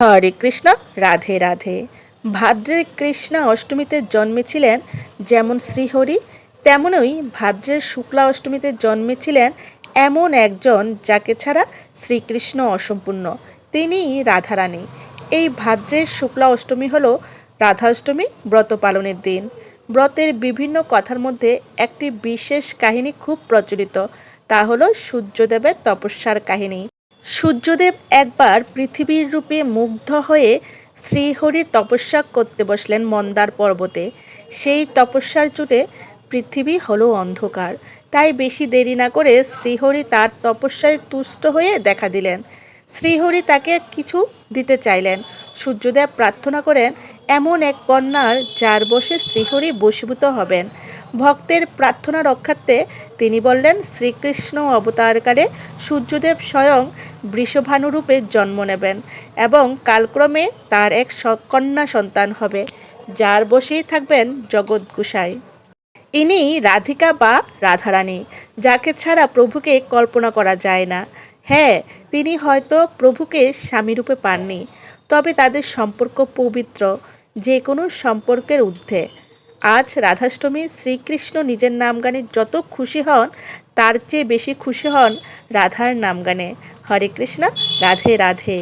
হরে কৃষ্ণ, রাধে রাধে। ভাদ্রের কৃষ্ণা অষ্টমীতে জন্মেছিলেন যেমন শ্রীহরি, তেমনই ভাদ্রের শুক্লা অষ্টমীতে জন্মেছিলেন এমন একজন যাকে ছাড়া শ্রীকৃষ্ণ অসম্পূর্ণ। তিনিই রাধারানী। এই ভাদ্রের শুক্লা অষ্টমী হল রাধাষ্টমী, ব্রত পালনের দিন। ব্রতের বিভিন্ন কথার মধ্যে একটি বিশেষ কাহিনী খুব প্রচলিত। তা হলো সূর্যদেবের তপস্যার কাহিনী। সূর্যদেব একবার পৃথিবীর রূপে মুগ্ধ হয়ে শ্রীহরি তপস্যা করতে বসলেন মন্দার পর্বতে। সেই তপস্যার চুটে পৃথিবী হলো অন্ধকার। তাই বেশি দেরি না করে শ্রীহরি তার তপস্যায় তুষ্ট হয়ে দেখা দিলেন। শ্রীহরি তাকে কিছু দিতে চাইলেন। সূর্যদেব প্রার্থনা করেন এমন এক কন্যার যার বসে শ্রীহরি বশীভূত হবেন। ভক্তের প্রার্থনা রক্ষার্থে তিনি বললেন, শ্রীকৃষ্ণ অবতারকালে সূর্যদেব স্বয়ং বৃষভানুরূপে জন্ম নেবেন এবং কালক্রমে তার এক কন্যা সন্তান হবে, যার বসেই থাকবেন জগৎ গুসাই। ইনি রাধিকা বা রাধারানী, যাকে ছাড়া প্রভুকে কল্পনা করা যায় না। হ্যাঁ তিনি হয়তো প্রভুকে স্বামীরূপে পাননি, তবে তাদের সম্পর্ক পবিত্র। যে কোনো সম্পর্কের ঊর্ধ্বে। আজ রাধাষ্টমী শ্রীকৃষ্ণ নিজের নাম গানে যত খুশি হন, তার চেয়ে বেশি খুশি হন রাধার নাম গানে হরে কৃষ্ণ, রাধে রাধে।